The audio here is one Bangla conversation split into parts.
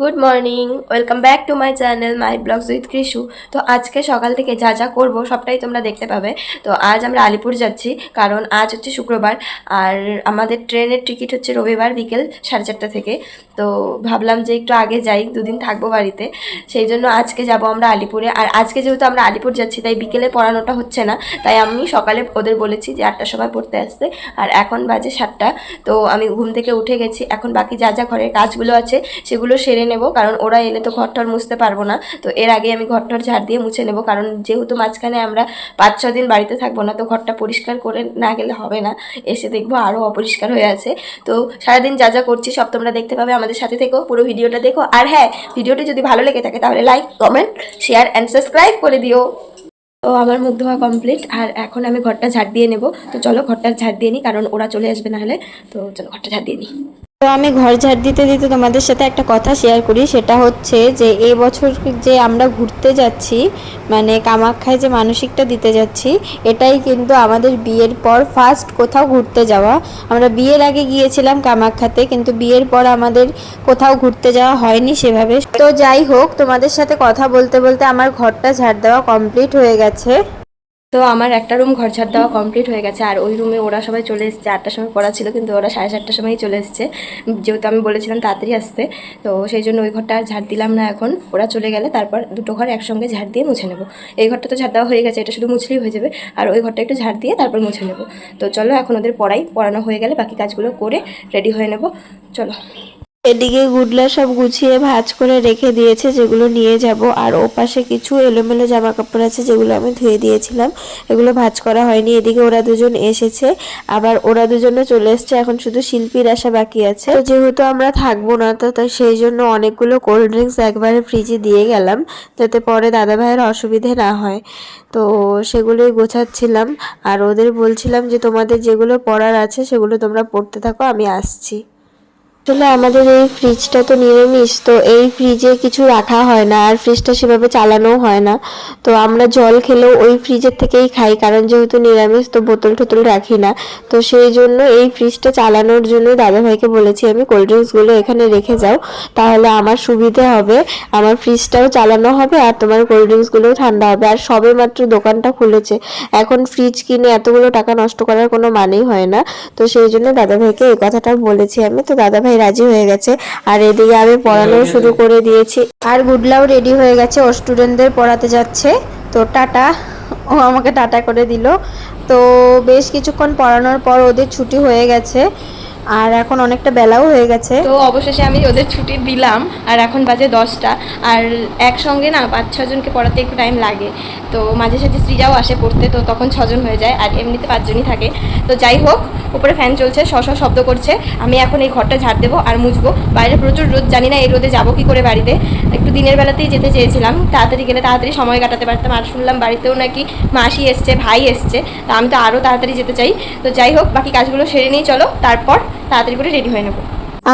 Good morning welcome back to my channel my blogs with Krishu তো আজকে সকাল থেকে যা যা করব, সবটাই তোমরা দেখতে পাবে। তো আজ আমরা আলিপুর যাচ্ছি, কারণ আজ হচ্ছে শুক্রবার, আর আমাদের ট্রেনের টিকিট হচ্ছে রবিবার বিকেল সাড়ে চারটা থেকে। তো ভাবলাম যে একটু আগে যাই, দুদিন থাকব বাড়িতে। সেই জন্য আজকে যাব আমরা আলিপুরে। আর আজকে যেহেতু আমরা আলিপুর যাচ্ছি, তাই বিকেলে পড়ানোটা হচ্ছে না। তাই আমি সকালে ওদের বলেছি যে আটটার সময় পড়তে আসতে। আর এখন বাজে সাতটা, তো আমি ঘুম থেকে উঠে গেছি। এখন বাকি যা যা ঘরের কাজগুলো আছে, সেগুলো সেরে নেব, কারণ ওরা এলে তো ঘরটর মুছতে পারব না। তো এর আগে আমি ঘরটর ঝাড় দিয়ে মুছে নেব, কারণ যেহেতু মাঝখানে আমরা পাঁচ, ছ দিন বাড়িতে থাকব না, তো ঘরটা পরিষ্কার করে না গেলে হবে না। এসে দেখব আরও অপরিষ্কার হয়ে আছে। তো সারাদিন যা যা করছি সব তোমরা দেখতে পাবে, আমাদের সাথে থেকো, পুরো ভিডিওটা দেখো। আর হ্যাঁ ভিডিওটি যদি ভালো লেগে থাকে তাহলে like, comment, share and subscribe করে দিও। তো আমার মুখ ধোয়া কমপ্লিট, আর এখন আমি ঘরটা ঝাড় দিয়ে নেব। তো চলো ঘরটা ঝাড় দিয়ে নিই, কারণ ওরা চলে আসবে না হলে। তো চলো ঘরটা ঝাড় দিয়ে নিই। তো আমি ঘর ঝাড় দিতে দিতে তোমাদের সাথে একটা কথা শেয়ার করি, সেটা হচ্ছে যে এই বছর যে আমরা ঘুরতে যাচ্ছি মানে কামাখ্যায় যে মানসিকটা দিতে যাচ্ছি, এটাই কিন্তু আমাদের বিয়ের পর ফার্স্ট কোথাও ঘুরতে যাওয়া। আমরা বিয়ের আগে গিয়েছিলাম কামাখ্যাতে, কিন্তু বিয়ের পর আমাদের কোথাও ঘুরতে যাওয়া হয়নি সেভাবে। তো যাই হোক, তোমাদের সাথে কথা বলতে বলতে আমার ঘরটা ঝাড় দেওয়া কমপ্লিট হয়ে গেছে। তো আমার একটা রুম ঘর ঝাড় দেওয়া কমপ্লিট হয়ে গেছে। আর ওই রুমে ওরা সবাই চলে এসেছে। আটটার সময় পড়া ছিল, কিন্তু ওরা সাড়ে সাতটার সময়ই চলে এসেছে। যেহেতু আমি বলেছিলাম তাড়াতাড়ি আসতে, তো সেই জন্য ওই ঘরটা আর ঝাড় দিলাম না এখন। ওরা চলে গেলে তারপর দুটো ঘর একসঙ্গে ঝাড় দিয়ে মুছে নেব। এই ঘরটা তো ঝাড় দেওয়া হয়ে গেছে, এটা শুধু মুছলেই হয়ে যাবে। আর ওই ঘরটা একটু ঝাড় দিয়ে তারপর মুছে নেব। তো চলো এখন ওদের পড়াই, পড়ানো হয়ে গেলে বাকি কাজগুলো করে রেডি হয়ে নেব। চলো। এদিকে গুডলা সব গুছিয়ে ভাঁজ করে রেখে দিয়েছে যেগুলো নিয়ে যাব, আর ওপাশে কিছু এলোমেলো জামা কাপড় আছে যেগুলো আমি ধুয়ে দিয়েছিলাম। এগুলো ভাঁজ করা হয়নি, এদিকে ওরা দুজন এসেছে, আবার ওরা দুজনে চলে এসছে, এখন শুধু শিল্পীর আসা বাকি আছে। তো যেহেতু আমরা থাকব না, তো তাই সেই জন্য অনেকগুলো কোল্ড ড্রিঙ্কস একবারে ফ্রিজে দিয়ে গেলাম, যাতে পরে দাদা ভাইয়ের অসুবিধে না হয়। তো সেগুলোই গোছাচ্ছিলাম, আর ওদের বলছিলাম যে তোমাদের যেগুলো পড়ার আছে সেগুলো তোমরা পড়তে থাকো, আমি আসছি। আসলে আমাদের এই ফ্রিজটা তো নিরামিষ, তো এই ফ্রিজে কিছু রাখা হয় না, আর ফ্রিজটা সেভাবে চালানোও হয় না। তো আমরা জল খেলেও ওই ফ্রিজের থেকেই খাই, কারণ যেহেতু নিরামিষ, তো বোতল টোতল রাখি না। তো সেই জন্য এই ফ্রিজটা চালানোর জন্যই দাদাভাইকে বলেছি, আমি কোল্ড ড্রিঙ্কসগুলো এখানে রেখে যাও, তাহলে আমার সুবিধে হবে। আমার ফ্রিজটাও চালানো হবে, আর তোমার কোল্ড ড্রিঙ্কসগুলোও ঠান্ডা হবে। আর সবে মাত্র দোকানটা খুলেছে। এখন ফ্রিজ কিনে এতগুলো টাকা নষ্ট করার কোনো মানেই হয় না। তো সেই জন্য দাদাভাইকে এই কথাটা বলেছি আমি। তো দাদাভাই রাজি হয়ে গেছে। আর এদিকে আমি পড়ানো শুরু করে দিয়েছি। আর গুডলাও রেডি হয়ে গেছে ও স্টুডেন্টদের পড়াতে যাচ্ছে। তো টাটা। ও আমাকে টাটা করে দিল। তো বেশ কিছুক্ষণ পড়ানোর পর ওদের ছুটি হয়ে গেছে। আর এখন অনেকটা বেলাও হয়ে গেছে। তো অবশেষে আমি ওদের ছুটি দিলাম, আর এখন বাজে দশটা। আর একসঙ্গে না পাঁচ ছজনকে পড়াতে একটু টাইম লাগে। তো মাঝে সাঝে শ্রীজাও আসে পড়তে, তো তখন ছজন হয়ে যায়, আর এমনিতে পাঁচজনই থাকে। তো যাই হোক, উপরে ফ্যান চলছে, শ শব্দ করছে। আমি এখন এই ঘরটা ঝাড় দেবো আর মুছবো। বাইরে প্রচুর রোদ, জানি না এই রোদে যাব কি করে বাড়িতে। একটু দিনের বেলাতেই যেতে চেয়েছিলাম। তাড়াতাড়ি গেলে তাড়াতাড়ি সময় কাটাতে পারতাম। আর শুনলাম বাড়িতেও নাকি মাসি এসছে, ভাই এসছে। তো আমি তো আরও তাড়াতাড়ি যেতে চাই। তো যাই হোক, বাকি কাজগুলো সেরে নিয়ে চলো। তারপর তাড়াতাড়ি করে রেডি হয়ে নেব।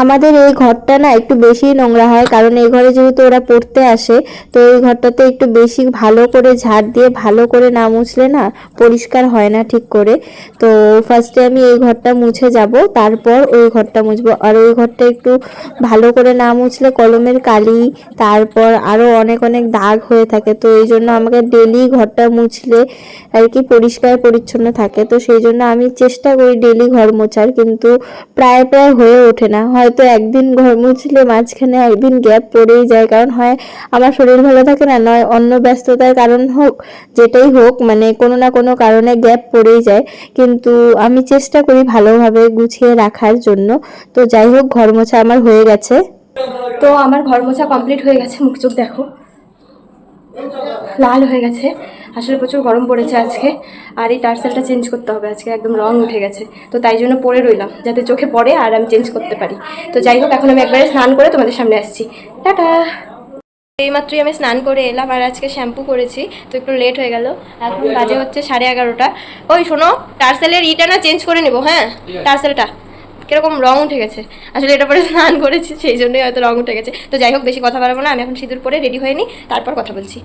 আমাদের এই ঘরটা না একটু বেশি নোংরা হয়, কারণ এই ঘরে যেহেতু ওরা পড়তে আসে, তো এই ঘরটাতে একটু বেশি ভালো করে ঝাড় দিয়ে ভালো করে না মুছলে না পরিষ্কার হয় না ঠিক করে। তো ফার্স্টে আমি এই ঘরটা মুছে যাব, তারপর ওই ঘরটা মুছবো। আর ওই ঘরটা একটু ভালো করে না মুছলে কলমের কালি, তারপর আরও অনেক অনেক দাগ হয়ে থাকে, তো এই জন্য আমাকে ডেলি ঘরটা মুছলে আর কি পরিষ্কার পরিচ্ছন্ন থাকে। তো সেই জন্য আমি চেষ্টা করি ডেলি ঘর মোছার, কিন্তু প্রায় প্রায় হয়ে ওঠে না। হয়তো একদিন ঘর মুছলে মাঝখানে একদিন গ্যাপ পড়েই যায়। কারণ হয়, আমার শরীর ভালো থাকে না, নয়, অন্য ব্যস্ততার কারণ হোক, যেটাই হোক মানে কোনো না কোনো কারণে গ্যাপ পড়েই যায়। কিন্তু আমি চেষ্টা করি ভালোভাবে গুছিয়ে রাখার জন্য। তো যাই হোক, ঘর মোছা আমার হয়ে গেছে। তো আমার ঘর মোছা কমপ্লিট হয়ে গেছে। মুখ চোখ দেখো। লাল হয়ে গেছে। আসলে প্রচুর গরম পড়েছে আজকে। আর এই টার্সেলটা চেঞ্জ করতে হবে আজকে একদম রং উঠে গেছে। তো তাই জন্য পরে রইলাম যাতে চোখে পড়ে আর আমি চেঞ্জ করতে পারি। তো যাই হোক এখন আমি একবারে স্নান করে তোমাদের সামনে আসছি। টাটা! এইমাত্রই আমি স্নান করে এলাম আর আজকে শ্যাম্পু করেছি তো একটু লেট হয়ে গেল। এখন বাজে হচ্ছে সাড়ে এগারোটা। ওই শোনো টার্সেলের ইটা না চেঞ্জ করে নেব হ্যাঁ? টার্সেলটা। কীরকম রং উঠে গেছে। আসলে এটা পরে স্নান করেছি সেই জন্যই হয়তো রং উঠে গেছে। তো যাই হোক বেশি কথা বাড়াবো না আমি এখন সিঁদুর পরে রেডি হয়ে নিই তারপর কথা বলছি।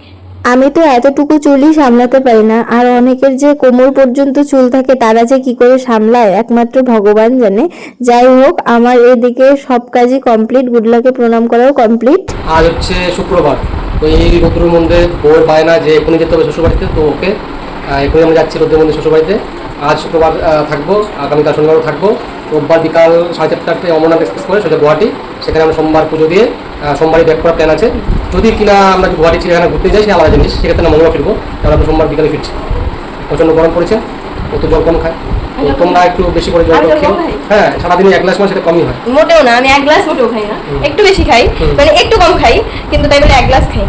আমি তো এতটুকু চুলই সামলাতে পারি না আর অনেকের যে কোমর পর্যন্ত চুল থাকে তারা যে কি করে সামলায় একমাত্র ভগবান জানে। যাই হোক আমার এদিকে সব কাজই কমপ্লিট গুডলাকে প্রণাম করাও কমপ্লিট আজ হচ্ছে শুক্রবার তো এই রোদ্রুর মধ্যে বউর বায়না যে এখনই যেতে হবে শ্বশুরবাড়িতে তো ওকে এখনই আমরা যাচ্ছি রোদ্রের মধ্যে শ্বশুরবাড়িতে। আজ শুক্রবার থাকব আগামীকাল শনিবারও থাকব। রোববার বিকাল সাড়ে চারটাতে অমরনাথ এক্সপ্রেস করে সোজা গুয়াহাটি। সেখানে আমরা সোমবার পুজো দিয়ে সোমবারই ব্যাক করার প্ল্যান আছে। যদি কিনা আমরা গুয়াহাটি চিড়িয়াখানা ঘুরতে যাই সে আলাদা জিনিস। সেক্ষেত্রে আমরা মঙ্গলবার ফিরবো। তাহলে আমরা সোমবার বিকালে ফিরছি। প্রচণ্ড গরম পড়েছে ও তো জল কম খায়। তোমরা একটু বেশি করে জল খেও। হ্যাঁ সারাদিনে এক গ্লাস মানে সেটা কমই হয়। মোটেও না আমি এক গ্লাস মোটেও খাই না। একটু বেশি খাই। মানে একটু কম খাই কিন্তু তাই বলে এক গ্লাস খাই।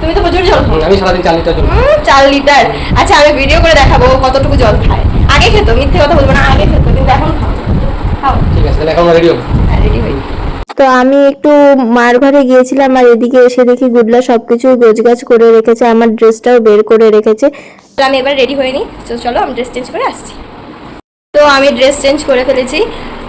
তুমি তো প্রচুর জল খাও। আমি সারাদিন চার লিটার জল চার লিটার। আচ্ছা আমি ভিডিও করে দেখাবো কতটুকু জল খায়। আগে খেতো মিথ্যে কথা বলব না আগে খেতো কিন্তু এখন খাও। খাও। ঠিক আছে তাহলে এখন রেডি হব। রেডি হই তো আমি একটু মার ঘরে গিয়েছিলাম আর এদিকে এসে দেখি গুডলা সবকিছু গোছগাছ করে রেখেছে আমার ড্রেসটাও বের করে রেখেছে। তো আমি এবার রেডি হয়ে নিই। তো চলো আমি ড্রেস চেঞ্জ করে আসছি। তো আমি ড্রেস চেঞ্জ করে ফেলেছি।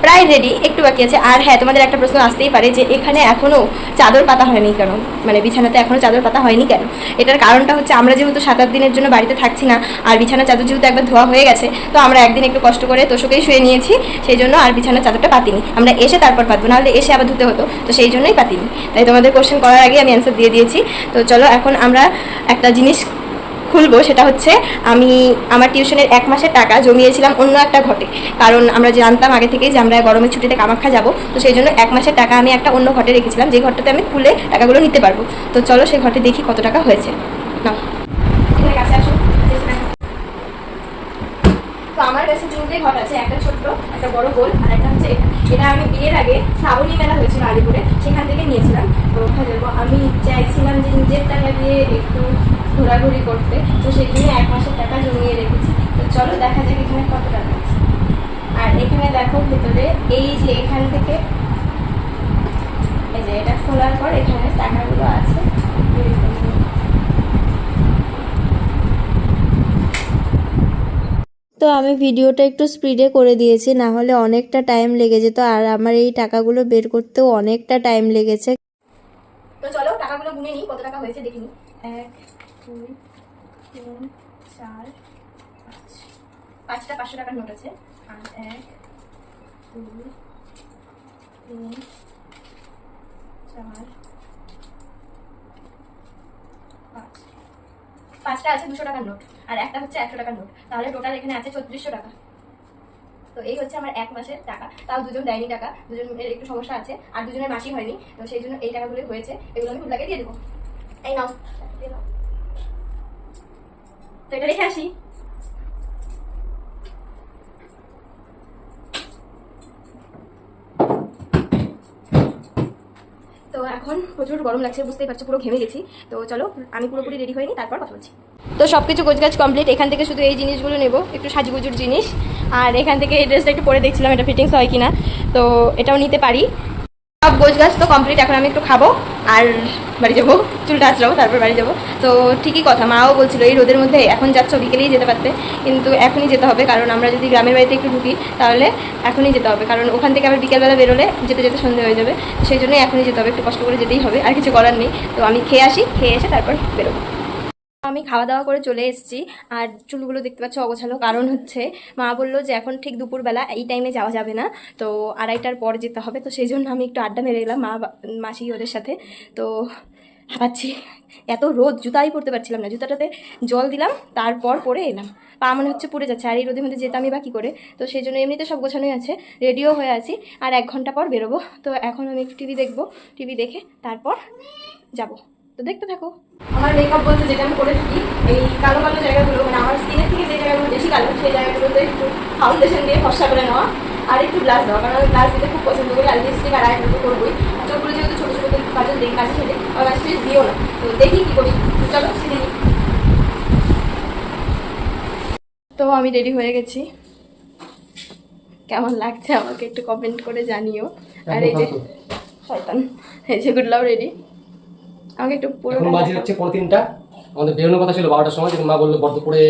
প্রায় রেডি একটু বাকি আছে। আর হ্যাঁ তোমাদের একটা প্রশ্ন আসতেই পারে যে এখানে এখনও চাদর পাতা হয়নি কেন? মানে বিছানাতে এখনও চাদর পাতা হয়নি কেন? এটার কারণটা হচ্ছে আমরা যেহেতু সাত আট দিনের জন্য বাড়িতে থাকছি না, আর বিছানা চাদর যেহেতু একবার ধোয়া হয়ে গেছে, তো আমরা একদিন একটু কষ্ট করে তোষকেই শুয়ে নিয়েছি, সেই জন্য আর বিছানার চাদরটা পাতিনি। আমরা এসে তারপর পাতবো নাহলে এসে আবার ধুতে হতো, তো সেই জন্যই পাতিনি। তাই তোমাদের কোশ্চেন করার আগে আমি অ্যান্সার দিয়ে দিয়েছি। তো চলো, এখন আমরা একটা জিনিস খুলবো সেটা হচ্ছে আমি আমার টিউশনের এক মাসের টাকা জমিয়েছিলাম অন্য একটা ঘটে। কারণ আমরা জানতাম আগে থেকেই যে আমরা গরমের ছুটিতে কামাখ্যা যাব। তো সেই জন্য এক মাসের টাকা আমি একটা অন্য ঘটে রেখেছিলাম। যে ঘরটাতে আমি খুলে টাকাগুলো নিতে পারব। তো চলো সেই ঘটে দেখি কত টাকা হয়েছে। আসো। তো আমার কাছে তিনটে ঘট আছে। একটা ছোট্ট, একটা বড় গোল, আর একটা হচ্ছে এটা। আমি বিয়ের আগে শ্রাবণী মেলা হয়েছিল আলিপুরে। সেখান থেকে নিয়েছিলাম। তো আমি চাইছিলাম যে নিজের টাকা দিয়ে একটু ঘোরাঘুরি করতে তো সেই জন্য এক মাসের টাকা জমিয়ে রেখেছি। তো চলো দেখা যাক এখানে কত টাকা আছে। আর এখানে দেখো ভেতরে এই যে এখান থেকে এই যে এটা খোলার পর এখানে টাকাগুলো আছে। তো আমি ভিডিওটা একটু স্পিডে করে দিয়েছি না হলে অনেকটা টাইম লেগে যেত আর আমার এই টাকাগুলো বের করতেও অনেকটা টাইম লেগেছে। তো চলো টাকাগুলো গুনে নিই কত টাকা হয়েছে দেখে নিই। এক দুই, তিন, চার, পাঁচ। পাঁচটা পাঁচশো টাকার নোট আছে। আর এক, দুই, তিন, চার, পাঁচ। পাঁচটা আছে দুশো টাকার নোট। আর একটা হচ্ছে একশো টাকার নোট। তাহলে টোটাল এখানে আছে ছত্রিশশো টাকা। তো এই হচ্ছে আমার এক মাসের টাকা। তাও দুজন দেয়নি টাকা। দুজনের একটু সমস্যা আছে। আর দুজনের মাসি হয়নি। তো সেই জন্য এই টাকাগুলো হয়েছে। এগুলো আমি খুবলাকে দিয়ে দেবো। এই নাও। তো এটা রেখে আসি তো এখন প্রচুর গরম লাগছে, বুঝতেই পারছ, পুরো ঘেমে গেছি। তো চলো, আমি পুরোপুরি রেডি হয়নি তারপর কথা বলছি। তো সব কিছু গোছগাছ কমপ্লিট এখান থেকে শুধু এই জিনিসগুলো নেব, একটু সাজুগুজুর জিনিস। আর এখান থেকে এই ড্রেসটা একটু পরে দেখছিলাম, এটা ফিটিংস হয় কিনা। তো এটাও নিতে পারি। সব গোছ গাছ তো কমপ্লিট এখন আমি একটু খাব আর বাড়ি যাব, চুলটা আঁচড়াবো, তারপর বাড়ি যাব। তো ঠিকই কথা, মাও বলছিল এই রোদের মধ্যে এখন যাচ্ছ, বিকেলেই যেতে পারতে। কিন্তু এখনই যেতে হবে, কারণ আমরা যদি গ্রামের বাড়িতে একটু ঢুকি, তাহলে এখনই যেতে হবে। কারণ ওখান থেকে আবার বিকেলবেলা বেরোলে যেতে যেতে সন্ধে হয়ে যাবে। সেই জন্যই এখনই যেতে হবে, একটু কষ্ট করে যেতেই হবে, আর কিছু করার নেই। তো আমি খেয়ে আসি, খেয়ে এসে তারপর বেরোবো। আমি খাওয়া দাওয়া করে চলে এসেছি। আর চুলগুলো দেখতে পাচ্ছ অগোছালো। কারণ হচ্ছে, মা বলল যে এখন ঠিক দুপুরবেলা এই টাইমে যাওয়া যাবে না। তো আড়াইটার পর যেতে হবে। তো সেই জন্য আমি একটু আড্ডা মেরে এলাম মা মাসি ওদের সাথে। তো হাঁপাচ্ছি। এত রোদ, জুতাই পরতে পারছিলাম না। জুতাটাতে জল দিলাম, তারপর পরে এলাম। পা মনে হচ্ছে পুড়ে যাচ্ছে। আর এই রোদের মধ্যে যেতামই বা কী করে? তো সেই জন্য এমনিতে সব গোছানোই আছে। রেডিও হয়ে আছি। আর এক ঘণ্টা পর বেরোবো। তো এখন আমি একটু টিভি দেখব। টিভি দেখে তারপর যাব। তো দেখতে থাকো। আমার মেকআপ বলতে যেটা আমি করে থাকি এই কালো কালো জায়গাগুলো মানে আমার স্কিনের থেকে যে জায়গাগুলো বেশি কালো সেই জায়গাগুলোতে একটু ফাউন্ডেশন দিয়ে ফর্সা করে নেওয়া আর একটু গ্লাস দেওয়া কারণ আমি গ্লাস দিতে খুব পছন্দ করি আর লিপস্টিক আর আইব্রো তো করবোই। চোখগুলো যেহেতু ছোটো ছোটো কাজল দিই কাজে সেটে আর লাস্টে দিও না। তো দেখি কী করি। চলো সেটা তো আমি রেডি হয়ে গেছি। কেমন লাগছে আমাকে একটু কমেন্ট করে জানিও। আর এই যে শয়তান এই যে গুডলাও রেডি আমাকে একটু পুরো এখন বাজে হচ্ছে পনেরো তিনটা। আমাদের বেরোনোর কথা ছিল বারোটার সময় কিন্তু মা বলল বর্ধপুরে।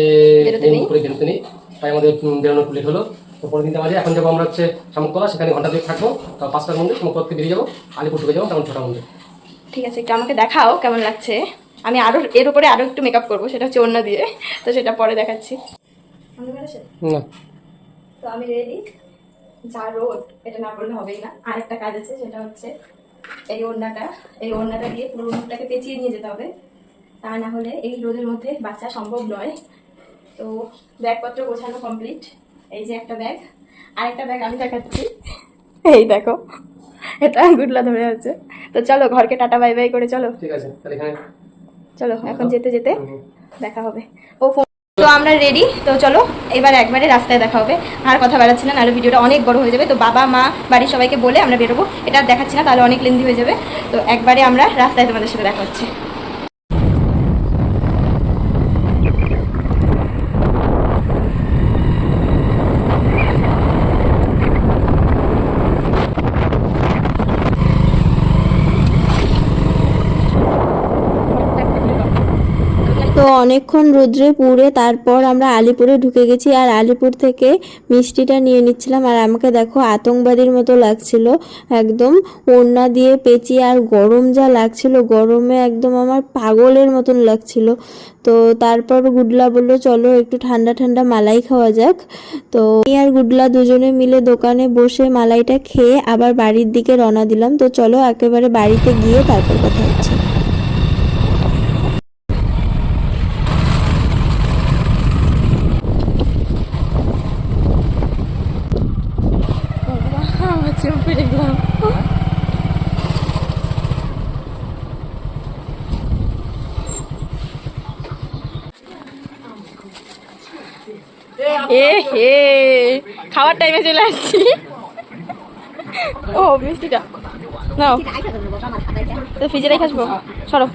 করে বেরোতে নেই? তাই আমাদের উম, বেরোনোর লেট হলো। তো পনেরো তিনটা বাজে এখন যাব আমরা হচ্ছে শামুকতলা সেখানে ঘণ্টা দুয়েক থাকব। তো পাঁচটার মধ্যে শামুকতলা থেকে বেরিয়ে যাব আলিপুর ঢুকে যাব তখন ছটার মধ্যে। ঠিক আছে একটু আমাকে দেখাও কেমন লাগছে। আমি আরও এর উপরে আরও একটু মেকআপ করব সেটা হচ্ছে অন্য দিয়ে। তো সেটা পরে দেখাচ্ছি। না। তো আমি রেডি যা রোদ এটা না করলে হবেই না। আরেকটা কাজ আছে সেটা হচ্ছে এই ওড়নাটা এই ওড়নাটা দিয়ে পুরো মুখটাকে পেঁচিয়ে নিয়ে যেতে হবে। তা না হলে এই রোদের মধ্যে বাচ্চা সম্ভব নয়। তো ব্যাগপত্র গোছানো কমপ্লিট এই যে একটা ব্যাগ। আরেকটা ব্যাগ আমি দেখাচ্ছি। এই দেখো এটা গুডলা ধরে আছে। তো চলো ঘরকে টাটা বাই বাই করে চলো। ঠিক আছে তাহলে এখানে চলো এখন যেতে যেতে দেখা হবে। ও ফোন তো আমরা রেডি তো চলো, এবার একবারে রাস্তায় দেখা হবে। আর কথা বেড়াচ্ছি না, নাহলে ভিডিওটা অনেক বড় হয়ে যাবে। তো বাবা, মা, বাড়ির সবাইকে বলে আমরা বেরোবো। এটা দেখাচ্ছি না, তাহলে অনেক লেন্দি হয়ে যাবে। তো একবারে আমরা রাস্তায় তোমাদের সাথে দেখা হচ্ছে তো অনেকক্ষণ রোদ্রে পুড়ে তারপর আমরা আলিপুরে ঢুকে গেছি আর আলিপুর থেকে মিষ্টিটা নিয়ে নিচ্ছিলাম। আর আমাকে দেখো, আতঙ্কবাদীর মতো লাগছিল। একদম ওড়না দিয়ে পেঁচিয়ে আর গরম যা লাগছিল, গরমে একদম আমার পাগলের মতন লাগছিল। তো তারপর গুডলা বলল, চলো একটু ঠান্ডা ঠান্ডা মালাই খাওয়া যাক। তো আমি আর গুডলা দুজনে মিলে দোকানে বসে মালাইটা খেয়ে আবার বাড়ির দিকে রওনা দিলাম। তো চলো একেবারে বাড়িতে গিয়ে তারপর কথা হচ্ছে। এ হে খাওয়ার টাইমে চলে আসছি। ও মিষ্টিটা। নাও। তো ফ্রিজে রেখে আসব। সরো।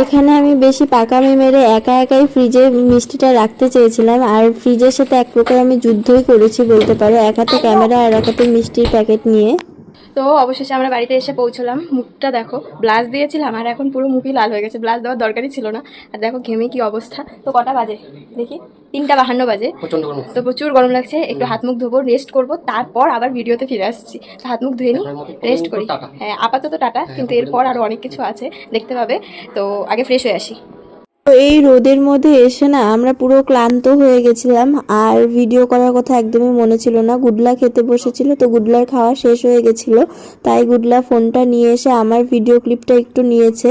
এখানে আমি বেশি পাকামি মেরে একা একাই ফ্রিজে মিষ্টিটা রাখতে চেয়েছিলাম আর ফ্রিজের সাথে এক প্রকার আমি যুদ্ধই করেছি বলতে পারো। এক হাতে ক্যামেরা আর এক হাতে মিষ্টির প্যাকেট নিয়ে। তো অবশেষে আমরা বাড়িতে এসে পৌঁছলাম। মুখটা দেখো ব্লাশ দিয়েছিলাম আর এখন পুরো মুখই লাল হয়ে গেছে। ব্লাশ দেওয়ার দরকারই ছিল না। আর দেখো ঘেমে কি অবস্থা। তো কটা বাজে? দেখি তিনটা বাহান্ন বাজে। তো প্রচুর গরম লাগছে। একটু হাত মুখ ধোবো রেস্ট করব তারপর আবার ভিডিওতে ফিরে আসছি। তো হাত মুখ ধুয়ে নিই রেস্ট করি। হ্যাঁ আপাতত টাটা কিন্তু এরপর আরও অনেক কিছু আছে দেখতে পাবে। তো আগে ফ্রেশ হয়ে আসি। তো এই রোদের মধ্যে এসে না আমরা পুরো ক্লান্ত হয়ে গেছিলাম, আর ভিডিও করার কথা একদমই মনে ছিল না। গুডলা খেতে বসেছিল তো গুডলার খাওয়া শেষ হয়ে গেছিল, তাই গুডলা ফোনটা নিয়ে এসে আমার ভিডিও ক্লিপটা একটু নিয়েছে।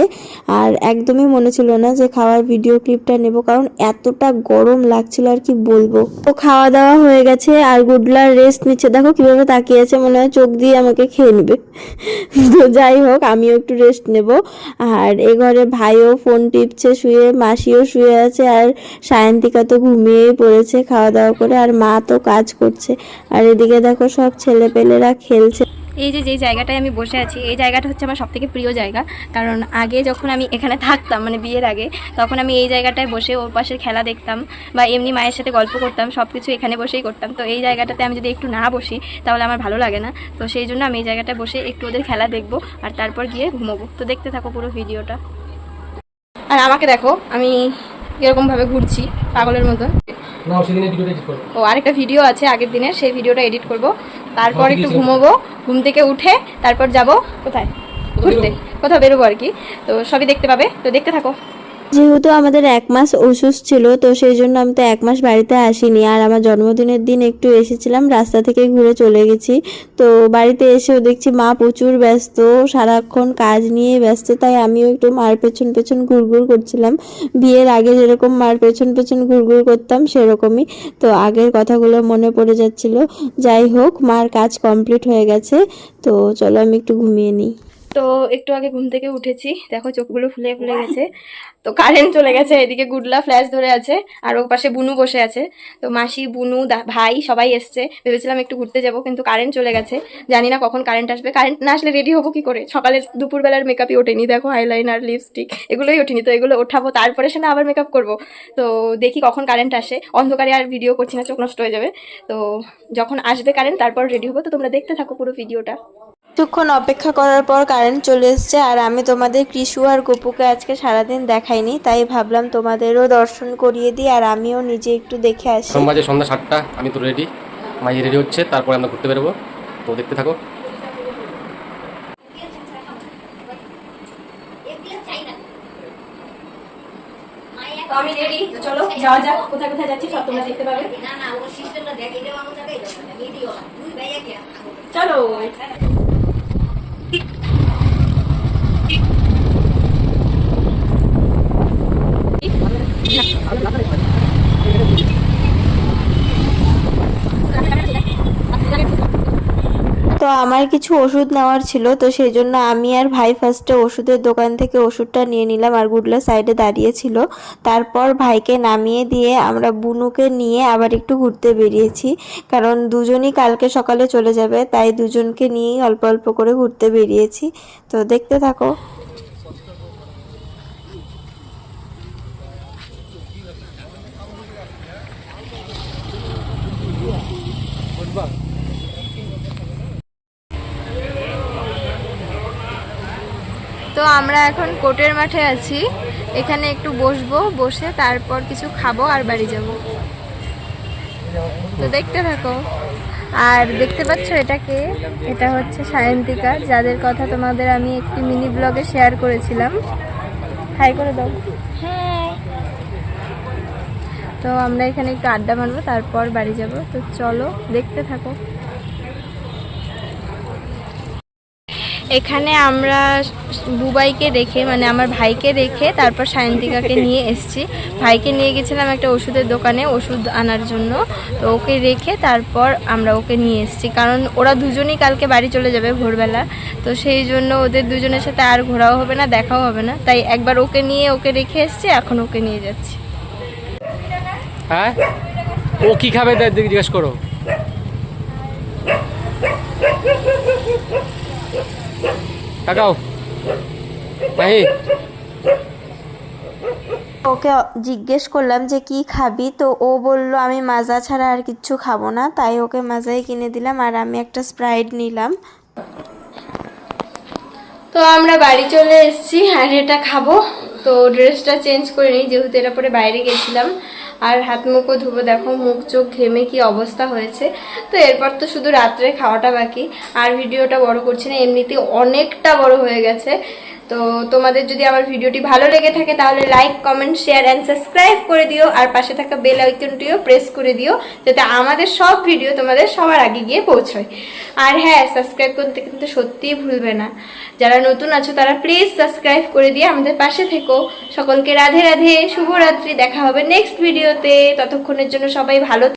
আর একদমই মনে ছিল না যে খাওয়ার ভিডিও ক্লিপটা নেব, কারণ এতটা গরম লাগছিল আর কি বলব। তো খাওয়া দাওয়া হয়ে গেছে, আর গুডলার রেস্ট নিচ্ছে। দেখো কীভাবে তাকিয়ে আছে, মনে হয় চোখ দিয়ে আমাকে খেয়ে নেবে। তো যাই হোক, আমিও একটু রেস্ট নেব। আর এ ঘরে ভাইও ফোন টিপছে, শুয়ে মাসিও শুয়ে আছে আর সায়ন্তিকা তো ঘুমিয়েই পড়েছে খাওয়া দাওয়া করে আর মা তো কাজ করছে। আর এদিকে দেখো সব ছেলেপেলেরা খেলছে। এই যে যেই জায়গাটায় আমি বসে আছি, এই জায়গাটা হচ্ছে আমার সবথেকে প্রিয় জায়গা। কারণ আগে যখন আমি এখানে থাকতাম মানে বিয়ের আগে, তখন আমি এই জায়গাটায় বসে ওর পাশের খেলা দেখতাম বা এমনি মায়ের সাথে গল্প করতাম সব কিছু এখানে বসেই করতাম। তো এই জায়গাটাতে আমি যদি একটু না বসি, তাহলে আমার ভালো লাগে না। তো সেই জন্য আমি এই জায়গাটায় বসে একটু ওদের খেলা দেখব আর তারপর গিয়ে ঘুমোবো। তো দেখতে থাকো পুরো ভিডিওটা। আর আমাকে দেখো আমি এরকমভাবে ঘুরছি পাগলের মতন। ও আরেকটা ভিডিও আছে আগের দিনের সেই ভিডিওটা এডিট করব। তারপর একটু? ঘুমোবো ঘুম থেকে উঠে তারপর যাব কোথায়? ঘুরতে। কোথাও বেরোবো আর কি। তো সবই দেখতে পাবে। তো দেখতে থাকো। যেহেতু আমাদের এক মাস অসুস্থ ছিল, তো সেই জন্য আমি তো এক মাস বাড়িতে আসিনি। আর আমার জন্মদিনের দিন একটু এসেছিলাম, রাস্তা থেকে ঘুরে চলে গেছি। তো বাড়িতে এসেও দেখছি মা প্রচুর ব্যস্ত, সারাক্ষণ কাজ নিয়ে ব্যস্ত, তাই আমিও একটু মার পেছন পেছন ঘুরঘুর করছিলাম। বিয়ের আগে যেরকম মার পেছন পেছন ঘুরঘুর করতাম, সেরকমই। তো আগের কথাগুলো মনে পড়ে যাচ্ছিল। যাই হোক, মার কাজ কমপ্লিট হয়ে গেছে, তো চলো আমি একটু ঘুমিয়ে নিই। তো একটু আগে ঘুম থেকে উঠেছি। দেখো চোখগুলো ফুলে ফুলে গেছে। তো কারেন্ট চলে গেছে, এদিকে গুডলা ফ্ল্যাশ ধরে আছে, আর ও পাশে বুনু বসে আছে। তো মাসি, বুনু ভাই সবাই এসছে। ভেবেছিলাম একটু ঘুরতে যাব, কিন্তু কারেন্ট চলে গেছে। জানি না কখন কারেন্ট আসবে। কারেন্ট না আসলে রেডি হব কি করে? সকালে দুপুরবেলার মেকআপই ওঠেনি। দেখো হাইলাইনার লিপস্টিক এগুলোই ওঠেনি। তো এগুলো ওঠাবো, তারপরে সে না আবার মেকআপ করব। তো দেখি কখন কারেন্ট আসে। অন্ধকারে আর ভিডিও করছি না, চোখ নষ্ট হয়ে যাবে। তো যখন আসবে কারেন্ট তারপর রেডি হব। তো তোমরা দেখতে থাকো পুরো ভিডিওটা কিছুক্ষণ অপেক্ষা করার পর কারেন্ট চলে এসছে আর আমি তোমাদের কৃষু আর গোপুকে আজকে সারাদিন দেখাইনি তাই ভাবলাম তোমাদেরও দর্শন করিয়ে দিই আর আমিও নিজে একটু দেখে আসি। এখন সন্ধ্যা সাতটা আমি তো রেডি মাঝে রেডি হচ্ছে তারপরে আমরা ঘুরতে বেরোবো। তো দেখতে থাকো। চলো যাওয়া যাক কোথায় কোথায় যাচ্ছি সব তোমরা দেখতে পাবে। না না ও সিস্টেমটা দেখিয়ে দেওয়া যাবে চলো। তো আমার কিছু ওষুধ নেওয়ার ছিল, তো সেই জন্য আমি আর ভাই ফার্স্টে ওষুধের দোকান থেকে ওষুধটা নিয়ে নিলাম আর গুডলা সাইডে দাঁড়িয়ে ছিল। তারপর ভাইকে নামিয়ে দিয়ে আমরা বুনুকে নিয়ে আবার একটু ঘুরতে বেরিয়েছি, কারণ দুজনই কালকে সকালে চলে যাবে, তাই দুজনকে নিয়েই অল্প অল্প করে ঘুরতে বেরিয়েছি। তো দেখতে থাকো। তো আমরা এখন কোর্টের মাঠে আছি। এখানে একটু বসবো, বসে তারপর কিছু খাব আর বাড়ি যাব। তো দেখতে থাকো। আর দেখতে পাচ্ছ এটাকে এটা হচ্ছে সায়ন্তিকা, যাদের কথা তোমাদের আমি একটি মিনি ব্লগে শেয়ার করেছিলাম। হাই করে দাও। তো আমরা এখানে একটু আড্ডা মারবো, তারপর বাড়ি যাব। তো চলো, দেখতে থাকো। এখানে আমরা বুবাইকে রেখে মানে আমার ভাইকে রেখে তারপর সায়ন্তিকাকে নিয়ে এসেছি। ভাইকে নিয়ে গেছিলাম একটা ওষুধের দোকানে, ওষুধ আনার জন্য। তো ওকে রেখে তারপর আমরা ওকে নিয়ে এসেছি। কারণ ওরা দুজনেই কালকে বাড়ি চলে যাবে ভোরবেলা। তো সেই জন্য ওদের দুজনের সাথে আর ঘোরাও হবে না, দেখাও হবে না। তাই একবার ওকে নিয়ে ওকে রেখে এসেছি, এখন ওকে নিয়ে যাচ্ছি। হ্যাঁ? ও কি খাবে জিজ্ঞেস করো। কাকাও মাহি। ওকে জিজ্ঞেস করলাম যে কি খাবি? তো ও বলল আমি মাজা ছাড়া আর কিচ্ছু খাব না। তাই ওকে মাজাই কিনে দিলাম আর আমি একটা স্প্রাইট নিলাম। তো আমরা বাড়ি চলে এসেছি আর এটা খাব। তো ড্রেসটা চেঞ্জ করে নিই যেহেতু এটা পরে বাইরে গেছিলাম। আর হাত মুখও ধুবো, দেখো মুখ চোখ ঘেমে কি অবস্থা হয়েছে। তো এরপর তো শুধু রাত্রে খাওয়াটা বাকি, আর ভিডিওটা বড় করছি না, এমনিতে অনেকটা বড় হয়ে গেছে। তো তোমাদের যদি আমার ভিডিওটি ভালো লেগে থাকে তাহলে like comment share and subscribe করে দিও। আর পাশে থাকা বেল আইকনটিও প্রেস করে দিও, যাতে আমাদের সব ভিডিও তোমাদের সবার আগে গিয়ে পৌঁছয়। আর হ্যাঁ সাবস্ক্রাইব করতে কিন্তু সত্যিই ভুলবে না। যারা নতুন আছো তারা প্লিজ সাবস্ক্রাইব করে দিয়ে আমাদের পাশে থেকো। সকলকে রাধে রাধে, শুভরাত্রি। দেখা হবে নেক্সট ভিডিওতে ততক্ষণের জন্য সবাই ভালো